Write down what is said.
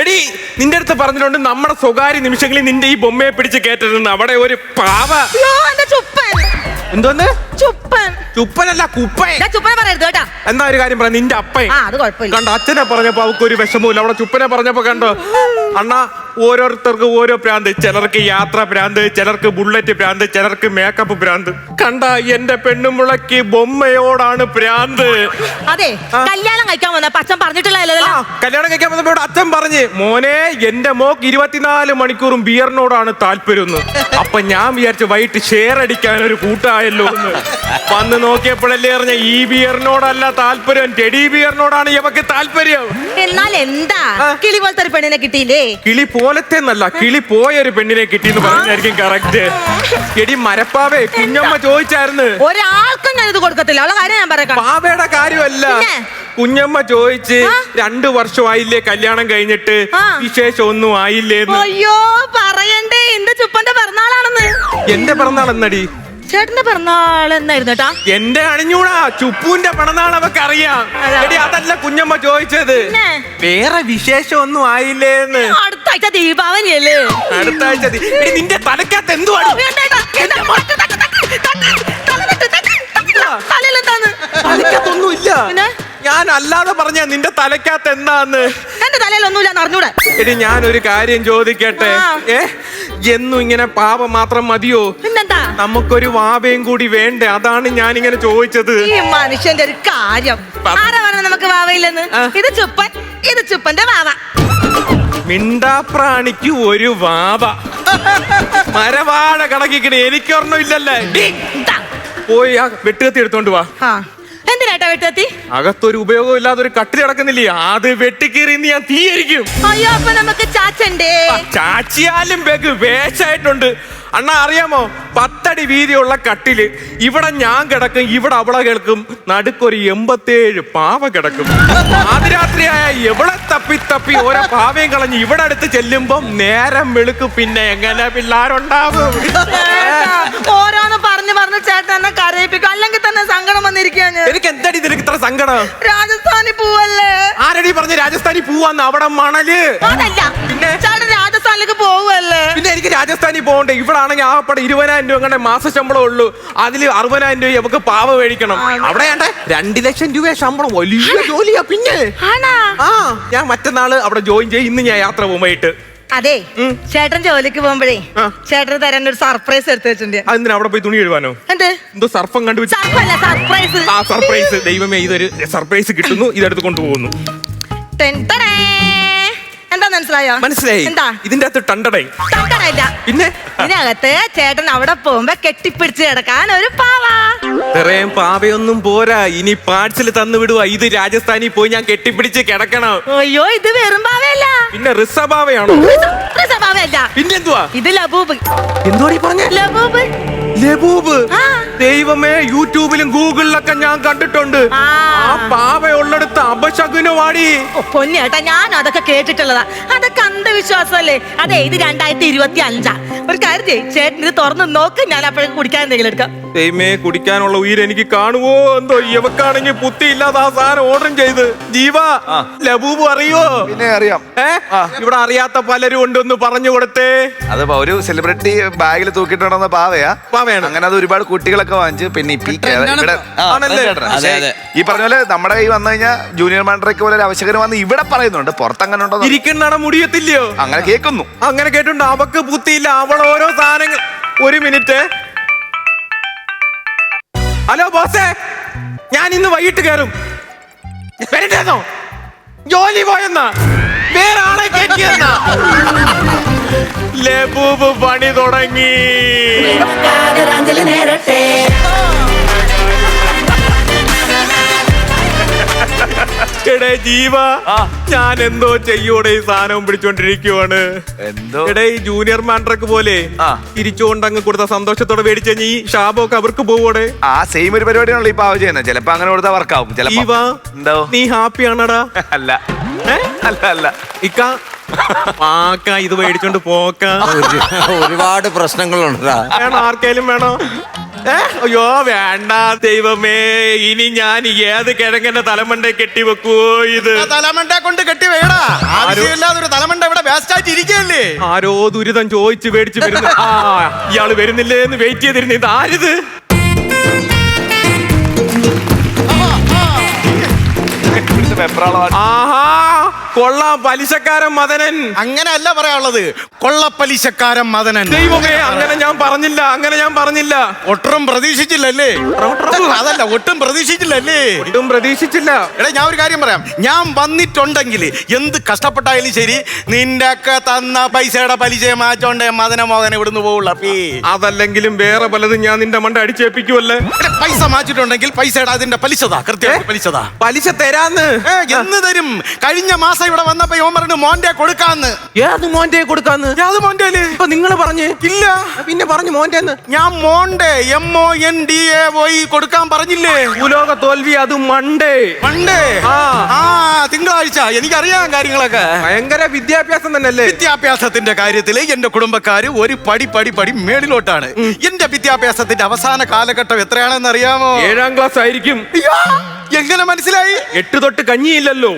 എടി നിന്റെ അടുത്ത് പറഞ്ഞിട്ടുണ്ട് നമ്മുടെ സ്വകാര്യ നിമിഷങ്ങളിൽ നിന്റെ ഈ ബൊമ്മയെ പിടിച്ച് കയറ്റരുതെന്ന്. അവിടെ ഒരു പാവ. എന്തോന്ന്? ചുപ്പൻ. ചുപ്പനല്ല കുപ്പേ. ഞാൻ ചുപ്പനെ പറയരുത് കേട്ടാ. എന്താ ഒരു കാര്യം പറയാം നിന്റെ അപ്പൻ ആ അത് കുഴപ്പമില്ല. കണ്ടോ അച്ഛനെ പറഞ്ഞപ്പോ അവൾക്ക് ഒരു വിഷമമില്ല അവിടെ ചുപ്പനെ പറഞ്ഞപ്പോ കണ്ടോ? അണ്ണ ഓരോരുത്തർക്ക് ഓരോ പ്രാന്ത്. ചിലർക്ക് യാത്ര പ്രാന്ത് ചിലർക്ക് ബുള്ളറ്റ് പ്രാന്ത് ചിലർക്ക് മേക്കപ്പ് പ്രാന്ത്. കണ്ട എന്റെ പെണ്ണുമുളക്ക് ബൊമ്മയോടാണ് പ്രാന്ത്. അതെ കല്യാണം കഴിക്കാൻ വന്ന അച്ഛൻ പറഞ്ഞിട്ടില്ലല്ലോ ആ, കല്യാണം കഴിക്കാൻ വന്നപ്പോ ഇവിടെ അച്ഛൻ പറഞ്ഞ് മോനെ എന്റെ മോക്ക് ഇരുപത്തിനാല് മണിക്കൂറും ബിയറിനോടാണ് താല്പര്യം എന്ന്. അപ്പൊ ഞാൻ വിചാരിച്ചു വൈകിട്ട് ഷെയർ അടിക്കാൻ ഒരു കൂട്ടായല്ലോ എന്ന്. വന്ന് നോക്കിയപ്പോഴല്ലേ അറിഞ്ഞ ഈ ബിയറിനോടല്ല താല്പര്യം. ടെഡി ബിയറിനോടാണ് ഇവക്ക് താല്പര്യം. എന്നാൽ എന്താ? കിളി പോലത്തെ ഒരു പെണ്ണിനെ കിട്ടിയില്ലേ? കിളി പോലത്തെ എന്നല്ല കിളി പോയ ഒരു പെണ്ണിനെ കിട്ടി എന്ന് പറഞ്ഞായിരിക്കും കറക്റ്റ് എടി മരപ്പാവേ കുഞ്ഞമ്മ ചോദിച്ചായിരുന്നു. ഒരാൾക്കും ഞാൻ ഇത് കൊടുക്കത്തില്ല. അവളെ കാര്യം ഞാൻ പറയാം പാവയുടെ കാര്യമല്ല. കുഞ്ഞമ്മ ചോദിച്ച് രണ്ട് രണ്ടു വർഷമായില്ലേ കല്യാണം കഴിഞ്ഞിട്ട്? വിശേഷം ഒന്നും ആയില്ലേ അയ്യോ പറയണ്ടേ. എന്റെ ചുപ്പന്റെ പിറന്നാളാണെന്ന്. എന്റെ പിറന്നാളെന്നടി? ചേട്ടന്റെ പിറന്നാൾ എന്നായിരുന്നു കേട്ടാ എന്റെ അണിഞ്ഞൂടാ ചുപ്പുവിന്റെ പിറന്നാൾ അവക്ക് അറിയാം എടി അതല്ല കുഞ്ഞമ്മ ചോദിച്ചത് വേറെ വിശേഷം ഒന്നും ആയില്ലേന്ന് അടുത്ത ആഴ്ച ദീപാവലി അല്ലേ അടുത്ത ആഴ്ച എടി നിന്റെ തലക്കകത്ത് എന്തുവാടി തലക്കകത്തൊന്നും ഇല്ല ഞാൻ അല്ലാതെ പറഞ്ഞ നിന്റെ തലക്കകത്ത് എന്താന്ന് എന്റെ തലയിൽ ഒന്നുമില്ല അറിഞ്ഞൂടെ എടി ഞാനൊരു കാര്യം ചോദിക്കട്ടെ ഏ എന്നും ഇങ്ങനെ പാപം മാത്രം മതിയോ നമുക്കൊരു വാവയും കൂടി വേണ്ടേ? അതാണ് ഞാൻ ഇങ്ങനെ ചോദിച്ചത്. ഈ മനുഷ്യന്റെ ഒരു കാര്യം. ആരാ പറഞ്ഞ നമുക്ക് വാവയില്ലെന്ന്? ഇത് ചുപ്പൻ ഇത് ചുപ്പന്റെ വാവ. മിണ്ടാപ്രാണിക്ക് ഒരു വാവ. മരവാഴ കണക്കിക്കണേ. എനിക്കൊരെണ്ണം ഇല്ലല്ലേ? ഡി, ഇതാ. പോയി ആ വെട്ടുകത്തി എടുത്തോണ്ട് വാ. ആ. എന്തിനാട്ടാ വെട്ടത്തി അകത്തൊരു ഉപയോഗം ഇല്ലാതെ ഒരു കട്ടിൽ കിടക്കുന്നില്ലേ? അത് വെട്ടിക്കീറി ഇന്ന് ഞാൻ തീയരിക്കും അയ്യോ അപ്പൊ നമുക്ക് ചാച്ചണ്ടേ? ചാച്ചിയാലും ബേക്ക് വേഷായിട്ടുണ്ട് അണ്ണ അറിയാമോ? പത്തടി വീതിയുള്ള കട്ടിൽ ഇവിടെ ഞാൻ കിടക്കും ഇവിടെ അവളെ കേൾക്കും. നടുക്കൊരു എൺപത്തേഴ് പാവ കിടക്കും. ആദ്യരാത്രിയായ എവിടെ തപ്പി തപ്പി ഓരോ പാവയും കളഞ്ഞ് ഇവിടെ അടുത്ത് ചെല്ലുമ്പം നേരം വെളുക്കും. പിന്നെ എങ്ങനെ പിള്ളാരുണ്ടാവും? ഓരോന്ന് പറഞ്ഞു പറഞ്ഞു ചേട്ടൻ എന്നെ കരയിപ്പിക്കും. അല്ലെങ്കിൽ തന്നെ സങ്കടം വന്നിരിക്കുകയാണ്. എനിക്ക് എന്തടി നിനക്ക് ഇത്ര സങ്കടം? രാജസ്ഥാനി പോവല്ലേ? ആരടി പറഞ്ഞ രാജസ്ഥാനി പോവാന്ന്? അവിടെ മണൽ. അതല്ല രാജസ്ഥാനിലേക്ക് പോവല്ലേ പിന്നെ എനിക്ക് രാജസ്ഥാനിൽ പോകണ്ടേ? ഇവിടാണെങ്കിൽ ആണെങ്കിൽ പടം ഇരുപതിനായിരം രൂപ അങ്ങനെ മാസ ശമ്പളം ഉള്ളൂ. അതിൽ അറുപതിനായിരം രൂപ നമുക്ക് പാവ മേടിക്കണം. അവിടെ ആണ്ടേ രണ്ട് ലക്ഷം രൂപ ശമ്പളം. വലിയ ജോലിയാ പിന്നെ. ആണാ? ആ ഞാൻ മറ്റന്നാൾ അവിടെ ജോയിൻ ചെയ്യും. ഇന്ന് ഞാൻ യാത്ര പോകുമ്പോയിട്ട് അതെ. ചേട്ടൻ ജോലിക്ക് പോകുമ്പോഴേ ചേട്ടൻ തരാൻ ഒരു സർപ്രൈസ് എടുത്തു വെച്ചിട്ടുണ്ട്. അതെന്തിനാ അവിടെ പോയി തുണി എഴുതാനോ എന്തേ? എന്തോ സർഫം കണ്ടു സർപ്രൈസ് ആ സർപ്രൈസ് ദൈവമേ ഇതൊരു സർപ്രൈസ് കിട്ടുന്നു. ഇതെടുത്ത് കൊണ്ടുപോകുന്നു. എന്താ മനസ്സിലായോ? മനസ്സിലായി. എന്താ? ഇതിന്റെ അകത്ത് ടണ്ടടേ ടണ്ടടയില്ല പിന്നെ? ഇതിനകത്ത് ചേട്ടൻ അവിടെ പോകുമ്പോ കെട്ടിപ്പിടിച്ച് കിടക്കാൻ ഒരു പാവ. ഇത്രയും പാവയൊന്നും പോരാ. ഇനി പാഴ്സൽ തന്നു വിടുക ഇത് രാജസ്ഥാനിൽ പോയി ഞാൻ കെട്ടിപ്പിടിച്ച് കിടക്കണം. അയ്യോ ഇത് വെറും പാവയല്ല. പിന്നെ റിസഭാവയാണോ റിസ പാവയല്ല. പിന്നെന്തുവാ ഇത് ലബൂബ്. എന്തോടി പറഞ്ഞ? ലബൂബ്. ലബൂബ്. ആ. ദൈവമേ യൂട്യൂബിലും ഗൂഗിളിലൊക്കെ ഞാൻ കണ്ടിട്ടുണ്ട്. ആ. പാവ പാവയുള്ളടുത്ത് അപശകുനവാടി പൊന്നേട്ടാ ഞാൻ അതൊക്കെ കേട്ടിട്ടുള്ളതാ. അതൊക്കെ അന്ധവിശ്വാസമല്ലേ? അതെ ഇത് രണ്ടായിരത്തി ഇരുപത്തി അഞ്ചാ ഒരു കാര്യം ചെയ്യ് ചേട്ടൻ ഇത് തുറന്ന് നോക്ക് ഞാൻ അപ്പോഴും കുടിക്കാൻ എന്തെങ്കിലും എടുക്കാം. ദൈവമേ കുടിക്കാനുള്ള ഉയിര് എനിക്ക് കാണുവോ? എന്തോ ഇവക്കാണെങ്കിൽ പുത്തി ഇല്ലാതെ ആ സാധനം ഓർഡർ ചെയ്ത്. ജീവ ലബൂബ് അറിയോ? പിന്നെ അറിയാം. ഏ? ഇവിടെ അറിയാത്ത പലരും ഉണ്ടെന്ന് പറഞ്ഞു കൊടുത്തേ. അത് ഒരു സെലിബ്രിറ്റി ബാഗിൽ തൂക്കിട്ടുണ്ടെന്ന പാവയാ. പാവയാണ്. അങ്ങനെ അത് ഒരുപാട് കുട്ടികളൊക്കെ വാങ്ങിച്ച് പിന്നെ ഇപ്പൊ ഈ കേ- ഇവിടെ ആണല്ലേ? പക്ഷേ. ഈ പറഞ്ഞ പോലെ നമ്മുടെ കൈ വന്നു കഴിഞ്ഞാൽ ജൂനിയർ മാൻഡറേക്ക് പോലെ ഒരു അവശകരം വന്ന് ഇവിടെ പറയുന്നുണ്ട്. പുറത്ത് അങ്ങനെ ഉണ്ടോ ഇരിക്കുന്നട മുടിയത്തില്ലയോ? അങ്ങനെ കേൾക്കുന്നു. അങ്ങനെ കേട്ടുണ്ട് അവക്ക് പുത്തിയില്ല അവൾ ഓരോ സാധനങ്ങൾ ഒരു മിനിറ്റ്. ഹലോ ബോസേ. ഞാൻ ഇന്ന് വൈകിട്ട് കയറും ജോലി പോയെന്നാ. വേറെ ആളെ കയറ്റിയെന്നാ ലബൂബ് പണി തുടങ്ങി. എടേ ജീവ ഞാൻ എന്തോ ചെയ്യൂടെ ഈ സാധനവും പിടിച്ചോണ്ടിരിക്കുവാണ്. എന്തോ? എടേ ഈ ജൂനിയർ മാൻഡ്രക്ക് പോലെ ആ. തിരിച്ചുകൊണ്ട് അങ്ങ് കൊടുത്ത സന്തോഷത്തോടെ മേടിച്ച ഈ ഷാബൊക്കെ അവർക്ക് പോവോടെ. ആ സെയിം ഒരു പരിപാടിയാണല്ലോ ഈ ആവശ്യം ചെയ്യുന്നത് ചിലപ്പോ അങ്ങനെ കൊടുത്താൽ വർക്കാവും ജീവ ചിലപ്പോ എന്തോ? നീ ഹാപ്പി ആണടാ അല്ല അല്ല അല്ല. ഇക്ക പാക്ക ഇത് മേടിച്ചോണ്ട് പോക്ക. ഒരുപാട് പ്രശ്നങ്ങളുണ്ടാ വേണോ? ആർക്കേലും വേണോ? ഏ? അയ്യോ വേണ്ട ദൈവമേ. ഇനി ഞാൻ ഏത് കിഴങ്ങന്റെ തലമണ്ട കെട്ടി വെക്കുവോ ഇത്? തലമണ്ട കൊണ്ട് കെട്ടി വേടാ. തലമണ്ട ഇവിടെ വേസ്റ്റ് ആയിട്ട് ഇരിക്കല്ലേ ആരോ ദുരിതം ചോദിച്ചു മേടിച്ചു വരുന്നു. ആ ഇയാൾ വരുന്നില്ലേ എന്ന് വെയിറ്റ് ചെയ്തിരുന്നു. ഇത് ആരിത്? ആഹാ കൊള്ളാം പലിശക്കാരൻ മദനൻ. അങ്ങനെയല്ല പറയാനുള്ളത്. കൊള്ള കൊള്ളപ്പലിശക്കാരൻ മദനൻ. ദൈവമേ അങ്ങനെ ഞാൻ പറഞ്ഞില്ല അങ്ങനെ ഞാൻ പറഞ്ഞില്ല. ഒട്ടും പ്രതീക്ഷിച്ചില്ലല്ലേ? അതല്ല ഒട്ടും പ്രതീക്ഷിച്ചില്ലല്ലേ? ഒട്ടും പ്രതീക്ഷിച്ചില്ല. എടാ ഞാൻ ഒരു കാര്യം പറയാം. ഞാൻ വന്നിട്ടുണ്ടെങ്കിൽ എന്ത് കഷ്ടപ്പെട്ടായാലും ശരി നിന്റെ ഒക്കെ തന്ന പൈസയുടെ പലിശ മാറ്റോണ്ടേ മദന മോഹനെ ഇവിടുന്ന് പോവുള്ള. പീ അതല്ലെങ്കിലും വേറെ പലതും ഞാൻ നിന്റെ മണ്ട അടിച്ചേപ്പിക്കുമല്ലേ പൈസ മാറ്റിട്ടുണ്ടെങ്കിൽ പൈസയുടെ അതിന്റെ പലിശതാ കൃത്യമായിട്ട് പലിശതാ. പലിശ തരാന്ന്. എന്ന് തരും. കഴിഞ്ഞ മാസം ഇവിടെ വന്നപ്പോ ഇവൻ പറഞ്ഞു മോന്റെ കൊടുക്കാന്ന്. ഏത് മോന്റെ കൊടുക്കാന്ന്? ഇപ്പൊ നിങ്ങൾ പറഞ്ഞ്? ഇല്ല. പിന്നെ പറഞ്ഞു മോന്റെ ഞാൻ Monday M O N D A പോയി കൊടുക്കാൻ പറഞ്ഞില്ലേ? ഭൂലോക തോൽവി അത് മണ്ടേ. മണ്ടേ? ആ. ആ തിങ്കളാഴ്ച. എനിക്കറിയാം കാര്യങ്ങളൊക്കെ. ഭയങ്കര വിദ്യാഭ്യാസം തന്നെയല്ലേ? വിദ്യാഭ്യാസത്തിന്റെ കാര്യത്തിൽ എന്റെ കുടുംബക്കാര് ഒരു പടി പടി പടി മേളിലോട്ടാണ്. എന്റെ വിദ്യാഭ്യാസത്തിന്റെ അവസാന കാലഘട്ടം എത്രയാണെന്ന് അറിയാമോ ഏഴാം ക്ലാസ് ആയിരിക്കും എങ്ങനെ മനസ്സിലായി? എട്ട് തൊട്ട് കഞ്ഞിയില്ലല്ലോ.